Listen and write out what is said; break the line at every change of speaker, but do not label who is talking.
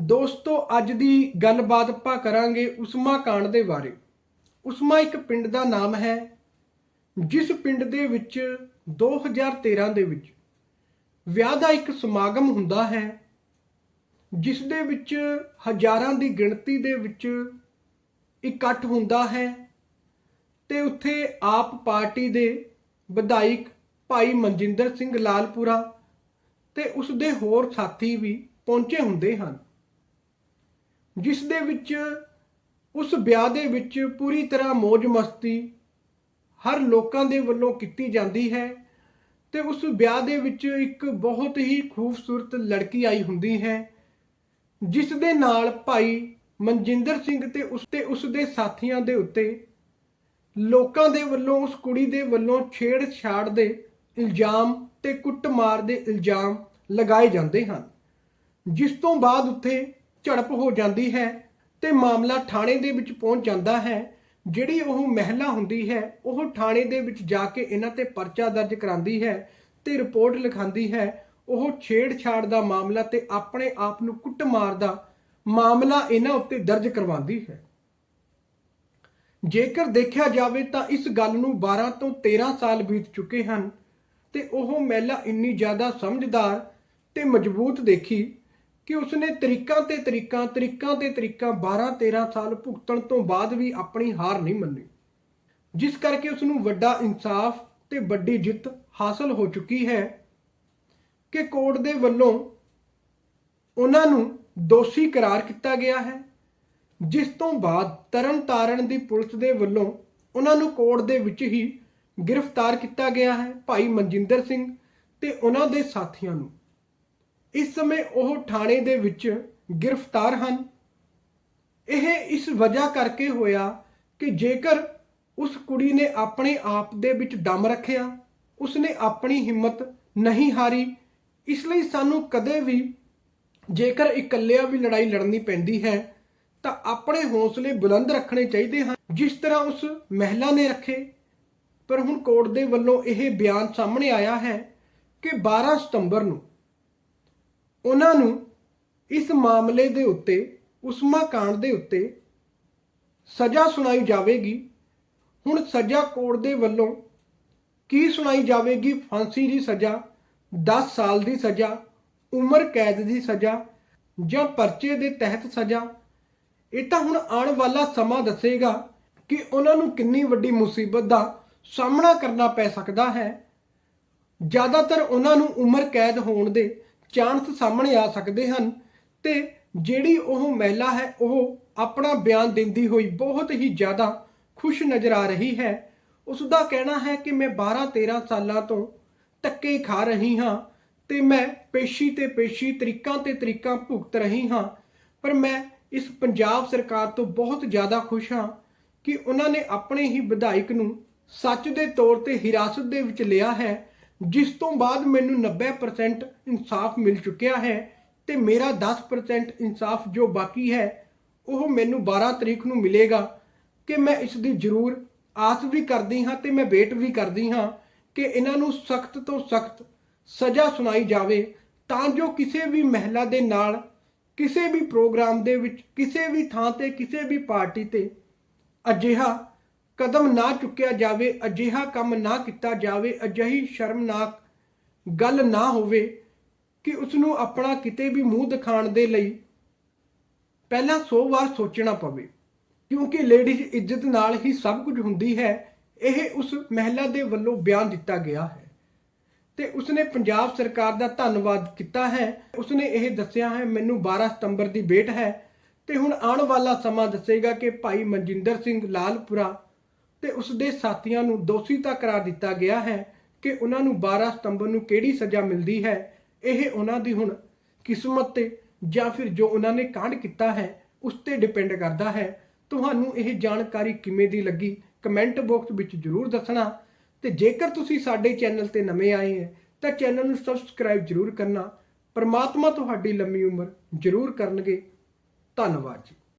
ਦੋਸਤੋ, ਅੱਜ ਦੀ ਗੱਲਬਾਤ ਆਪਾਂ ਕਰਾਂਗੇ ਉਸਮਾ ਕਾਂਡ ਦੇ ਬਾਰੇ। ਉਸਮਾ ਇੱਕ ਪਿੰਡ ਦਾ ਨਾਮ ਹੈ, ਜਿਸ ਪਿੰਡ ਦੇ ਵਿੱਚ 2013 ਦੇ ਵਿੱਚ ਵਿਆਹ ਦਾ ਇੱਕ ਸਮਾਗਮ ਹੁੰਦਾ ਹੈ, ਜਿਸ ਦੇ ਵਿੱਚ ਹਜ਼ਾਰਾਂ ਦੀ ਗਿਣਤੀ ਦੇ ਵਿੱਚ ਇਕੱਠ ਹੁੰਦਾ ਹੈ ਤੇ ਉੱਥੇ ਆਪ ਪਾਰਟੀ ਦੇ ਵਿਧਾਇਕ ਭਾਈ ਮਨਜਿੰਦਰ ਸਿੰਘ ਲਾਲਪੁਰਾ ਤੇ ਉਸ ਦੇ ਹੋਰ ਸਾਥੀ ਵੀ ਪਹੁੰਚੇ ਹੁੰਦੇ ਹਨ। ਜਿਸ ਦੇ ਵਿੱਚ, ਉਸ ਵਿਆਹ ਦੇ ਵਿੱਚ ਪੂਰੀ ਤਰ੍ਹਾਂ ਮौज ਮਸਤੀ ਹਰ ਲੋਕਾਂ ਦੇ ਵੱਲੋਂ ਕੀਤੀ ਜਾਂਦੀ ਹੈ ਤੇ ਉਸ ਵਿਆਹ ਦੇ ਵਿੱਚ ਇੱਕ ਬਹੁਤ ਹੀ ਖੂਬਸੂਰਤ ਲੜਕੀ ਆਈ ਹੁੰਦੀ ਹੈ, ਜਿਸ ਦੇ ਨਾਲ ਭਾਈ ਮਨਜਿੰਦਰ ਸਿੰਘ ਤੇ ਉਸ ਤੇ ਉਸ ਦੇ ਸਾਥੀਆਂ ਦੇ ਉੱਤੇ ਲੋਕਾਂ ਦੇ ਵੱਲੋਂ, ਉਸ ਕੁੜੀ ਦੇ ਵੱਲੋਂ ਛੇੜਛਾੜ ਦੇ ਇਲਜ਼ਾਮ ਤੇ ਕੁੱਟਮਾਰ ਦੇ ਇਲਜ਼ਾਮ ਲਗਾਏ ਜਾਂਦੇ ਹਨ, ਜਿਸ ਤੋਂ ਬਾਅਦ ਉੱਥੇ ਝੜਪ ਹੋ ਜਾਂਦੀ ਹੈ ਤੇ ਮਾਮਲਾ ਥਾਣੇ ਦੇ ਵਿੱਚ ਪਹੁੰਚ ਜਾਂਦਾ ਹੈ। ਜਿਹੜੀ ਉਹ ਮਹਿਲਾ ਹੁੰਦੀ ਹੈ, ਉਹ ਥਾਣੇ ਦੇ ਵਿੱਚ ਜਾ ਕੇ ਇਹਨਾਂ ਤੇ ਪਰਚਾ ਦਰਜ ਕਰਾਉਂਦੀ ਹੈ ਤੇ ਰਿਪੋਰਟ ਲਿਖਾਉਂਦੀ ਹੈ। ਉਹ ਛੇੜਛਾੜ ਦਾ ਮਾਮਲਾ ਤੇ ਆਪਣੇ ਆਪ ਨੂੰ ਕੁੱਟਮਾਰ ਦਾ ਮਾਮਲਾ ਇਹਨਾਂ ਉੱਤੇ ਦਰਜ ਕਰਵਾਉਂਦੀ ਹੈ। ਜੇਕਰ ਦੇਖਿਆ ਜਾਵੇ ਤਾਂ ਇਸ ਗੱਲ ਨੂੰ 12 ਤੋਂ 13 ਸਾਲ ਬੀਤ ਚੁੱਕੇ ਹਨ ਤੇ ਉਹ ਮਹਿਲਾ ਇੰਨੀ ਜ਼ਿਆਦਾ ਸਮਝਦਾਰ ਤੇ ਮਜ਼ਬੂਤ ਦੇਖੀ ਕਿ ਉਸਨੇ ਤਰੀਕਾਂ ਤੇ ਤਰੀਕਾਂ ਤਰੀਕਾਂ ਤੇ ਤਰੀਕਾਂ 12 13 ਸਾਲ ਭੁਗਤਣ ਤੋਂ ਬਾਅਦ ਵੀ ਆਪਣੀ ਹਾਰ ਨਹੀਂ ਮੰਨੀ। ਜਿਸ ਕਰਕੇ ਉਸ ਨੂੰ ਵੱਡਾ ਇਨਸਾਫ ਤੇ ਵੱਡੀ ਜਿੱਤ ਹਾਸਲ ਹੋ ਚੁੱਕੀ ਹੈ ਕਿ ਕੋਰਟ ਦੇ ਵੱਲੋਂ ਉਹਨਾਂ ਨੂੰ ਦੋਸ਼ੀ ਕਰਾਰ ਕੀਤਾ ਗਿਆ ਹੈ, ਜਿਸ ਤੋਂ ਬਾਅਦ ਤਰਨਤਾਰਨ ਦੀ ਪੁਲਿਸ ਦੇ ਵੱਲੋਂ ਉਹਨਾਂ ਨੂੰ ਕੋਰਟ ਦੇ ਵਿੱਚ ਹੀ ਗ੍ਰਿਫਤਾਰ ਕੀਤਾ ਗਿਆ ਹੈ ਭਾਈ ਮਨਜਿੰਦਰ ਸਿੰਘ ਤੇ ਉਹਨਾਂ ਦੇ ਸਾਥੀਆਂ ਨੂੰ। ਇਸ ਸਮੇਂ ਉਹ ਥਾਣੇ ਦੇ ਵਿੱਚ ਗ੍ਰਿਫਤਾਰ ਹਨ। ਇਹ ਇਸ ਵਜ੍ਹਾ ਕਰਕੇ ਹੋਇਆ ਕਿ ਜੇਕਰ ਉਸ ਕੁੜੀ ਨੇ ਆਪਣੇ ਆਪ ਦੇ ਵਿੱਚ ਦਮ ਰੱਖਿਆ, ਉਸਨੇ ਆਪਣੀ ਹਿੰਮਤ ਨਹੀਂ ਹਾਰੀ, ਇਸ ਲਈ ਸਾਨੂੰ ਕਦੇ ਵੀ ਜੇਕਰ ਇਕੱਲਿਆਂ ਵੀ ਲੜਾਈ ਲੜਨੀ ਪੈਂਦੀ ਹੈ, ਤਾਂ ਆਪਣੇ ਹੌਸਲੇ ਬੁਲੰਦ ਰੱਖਣੇ ਚਾਹੀਦੇ ਹਨ। ਜਿਸ ਤਰ੍ਹਾਂ ਉਸ ਮਹਿਲਾ ਨੇ ਰੱਖੇ, ਪਰ ਹੁਣ ਕੋਰਟ ਦੇ ਵੱਲੋਂ ਇਹ ਬਿਆਨ ਸਾਹਮਣੇ ਆਇਆ ਹੈ ਕਿ 12 ਸਤੰਬਰ ਨੂੰ ਉਹਨਾਂ ਨੂੰ ਇਸ ਮਾਮਲੇ ਦੇ ਉੱਤੇ, ਉਸਮਾ ਕਾਂਡ ਦੇ ਉੱਤੇ ਸਜ਼ਾ ਸੁਣਾਈ ਜਾਵੇਗੀ। ਹੁਣ ਸਜ਼ਾ ਕੋਰਟ ਦੇ ਵੱਲੋਂ ਕੀ ਸੁਣਾਈ ਜਾਵੇਗੀ? ਫਾਂਸੀ ਦੀ ਸਜ਼ਾ 10 ਸਾਲ ਦੀ ਸਜ਼ਾ, ਉਮਰ ਕੈਦ ਦੀ ਸਜ਼ਾ ਜਾਂ ਪਰਚੇ ਦੇ ਤਹਿਤ ਸਜ਼ਾ? ਇਹ ਤਾਂ ਹੁਣ ਆਉਣ ਵਾਲਾ ਸਮਾਂ ਦੱਸੇਗਾ ਕਿ ਉਹਨਾਂ ਨੂੰ ਕਿੰਨੀ ਵੱਡੀ ਮੁਸੀਬਤ ਦਾ ਸਾਹਮਣਾ ਕਰਨਾ ਪੈ ਸਕਦਾ ਹੈ। ਜ਼ਿਆਦਾਤਰ ਉਹਨਾਂ ਨੂੰ ਉਮਰ ਕੈਦ ਹੋਣ ਦੇ ਚਾਂਸ ਸਾਹਮਣੇ ਆ ਸਕਦੇ ਹਨ ਤੇ ਜਿਹੜੀ ਉਹ ਮਹਿਲਾ ਹੈ, ਉਹ ਆਪਣਾ ਬਿਆਨ ਦਿੰਦੀ ਹੋਈ ਬਹੁਤ ਹੀ ਜ਼ਿਆਦਾ ਖੁਸ਼ ਨਜ਼ਰ ਆ ਰਹੀ ਹੈ। ਉਸ ਦਾ ਕਹਿਣਾ ਹੈ ਕਿ ਮੈਂ 12 13 ਸਾਲਾਂ ਤੋਂ ਧੱਕੇ ਖਾ ਰਹੀ ਹਾਂ ਤੇ ਮੈਂ ਪੇਸ਼ੀ ਤੇ ਪੇਸ਼ੀ ਤਰੀਕਾਂ ਤੇ ਤਰੀਕਾਂ ਭੁਗਤ ਰਹੀ ਹਾਂ, ਪਰ ਮੈਂ ਇਸ ਪੰਜਾਬ ਸਰਕਾਰ ਤੋਂ ਬਹੁਤ ਜ਼ਿਆਦਾ ਖੁਸ਼ ਹਾਂ ਕਿ ਉਹਨਾਂ ਨੇ ਆਪਣੇ ਹੀ ਵਿਧਾਇਕ ਨੂੰ ਸੱਚ ਦੇ ਤੌਰ ਤੇ ਹਿਰਾਸਤ ਦੇ ਵਿੱਚ ਲਿਆ ਹੈ ਜਿਸ ਤੋਂ ਬਾਅਦ ਮੈਨੂੰ 90% ਇਨਸਾਫ ਮਿਲ ਚੁੱਕਿਆ ਹੈ ਤੇ ਮੇਰਾ 10% ਇਨਸਾਫ ਜੋ ਬਾਕੀ ਹੈ, ਉਹ ਮੈਨੂੰ 12 ਤਰੀਕ ਨੂੰ ਮਿਲੇਗਾ ਕਿ ਮੈਂ ਇਸ ਦੀ ਜ਼ਰੂਰ ਆਸ ਵੀ ਕਰਦੀ ਹਾਂ ਤੇ ਮੈਂ ਵੇਟ ਵੀ ਕਰਦੀ ਹਾਂ ਕਿ ਇਹਨਾਂ ਨੂੰ ਸਖਤ ਤੋਂ ਸਖਤ ਸਜ਼ਾ ਸੁਣਾਈ ਜਾਵੇ, ਤਾਂ ਜੋ ਕਿਸੇ ਵੀ ਮਹਿਲਾ ਦੇ ਨਾਲ, ਕਿਸੇ ਵੀ ਪ੍ਰੋਗਰਾਮ ਦੇ ਵਿੱਚ, ਕਿਸੇ ਵੀ ਥਾਂ ਤੇ, ਕਿਸੇ ਵੀ ਪਾਰਟੀ ਤੇ ਅਜਿਹਾ ਕਦਮ ਨਾ ਚੁੱਕਿਆ ਜਾਵੇ, ਅਜਿਹਾ ਕੰਮ ਨਾ ਕੀਤਾ ਜਾਵੇ, ਅਜਿਹੀ ਸ਼ਰਮਨਾਕ ਗੱਲ ਨਾ ਹੋਵੇ ਕਿ ਉਸ ਨੂੰ ਆਪਣਾ ਕਿਤੇ ਵੀ ਮੂੰਹ ਦਿਖਾਣ ਦੇ ਲਈ ਪਹਿਲਾਂ 100 ਵਾਰ ਸੋਚਣਾ ਪਵੇ। ਕਿਉਂਕਿ ਲੇਡੀਜ਼ ਇੱਜ਼ਤ ਨਾਲ ਹੀ ਸਭ ਕੁਝ ਹੁੰਦੀ ਹੈ, ਇਹ ਉਸ ਮਹਿਲਾ ਦੇ ਵੱਲੋਂ ਬਿਆਨ ਦਿੱਤਾ ਗਿਆ ਹੈ। ਤੇ ਉਸਨੇ ਪੰਜਾਬ ਸਰਕਾਰ ਦਾ ਧੰਨਵਾਦ ਕੀਤਾ ਹੈ। ਉਸਨੇ ਇਹ ਦੱਸਿਆ ਹੈ, ਮੈਨੂੰ 12 ਸਤੰਬਰ ਦੀ ਵੇਟ ਹੈ। ਤੇ ਹੁਣ ਆਉਣ ਵਾਲਾ ਸਮਾਂ ਦੱਸੇਗਾ ਕਿ ਭਾਈ ਮਨਜਿੰਦਰ ਸਿੰਘ ਲਾਲਪੁਰਾ ਤੇ ਉਸ ਦੇ ਸਾਥੀਆਂ ਨੂੰ ਦੋਸ਼ੀ ਤਾਂ ਕਰਾਰ ਦਿੱਤਾ ਗਿਆ ਹੈ ਕਿ ਉਹਨਾਂ ਨੂੰ 12 ਸਤੰਬਰ ਨੂੰ ਕਿਹੜੀ ਸਜ਼ਾ ਮਿਲਦੀ ਹੈ, ਇਹ ਉਹਨਾਂ ਦੀ ਹੁਣ ਕਿਸਮਤ ਤੇ ਜਾਂ ਫਿਰ ਜੋ ਉਹਨਾਂ ਨੇ ਕਾਂਡ ਕੀਤਾ ਹੈ, ਉਸ ਤੇ ਡਿਪੈਂਡ ਕਰਦਾ ਹੈ। ਤੁਹਾਨੂੰ ਇਹ ਜਾਣਕਾਰੀ ਕਿਵੇਂ ਦੀ ਲੱਗੀ ਕਮੈਂਟ ਬਾਕਸ ਵਿੱਚ ਜਰੂਰ ਦੱਸਣਾ। ਤੇ ਜੇਕਰ ਤੁਸੀਂ ਸਾਡੇ ਚੈਨਲ ਤੇ ਨਵੇਂ ਆਏ ਹੈ, ਤਾਂ ਚੈਨਲ ਨੂੰ ਸਬਸਕ੍ਰਾਈਬ ਜਰੂਰ ਕਰਨਾ। ਪਰਮਾਤਮਾ ਤੁਹਾਡੀ ਲੰਮੀ ਉਮਰ ਜਰੂਰ ਕਰਨਗੇ। ਧੰਨਵਾਦ ਜੀ।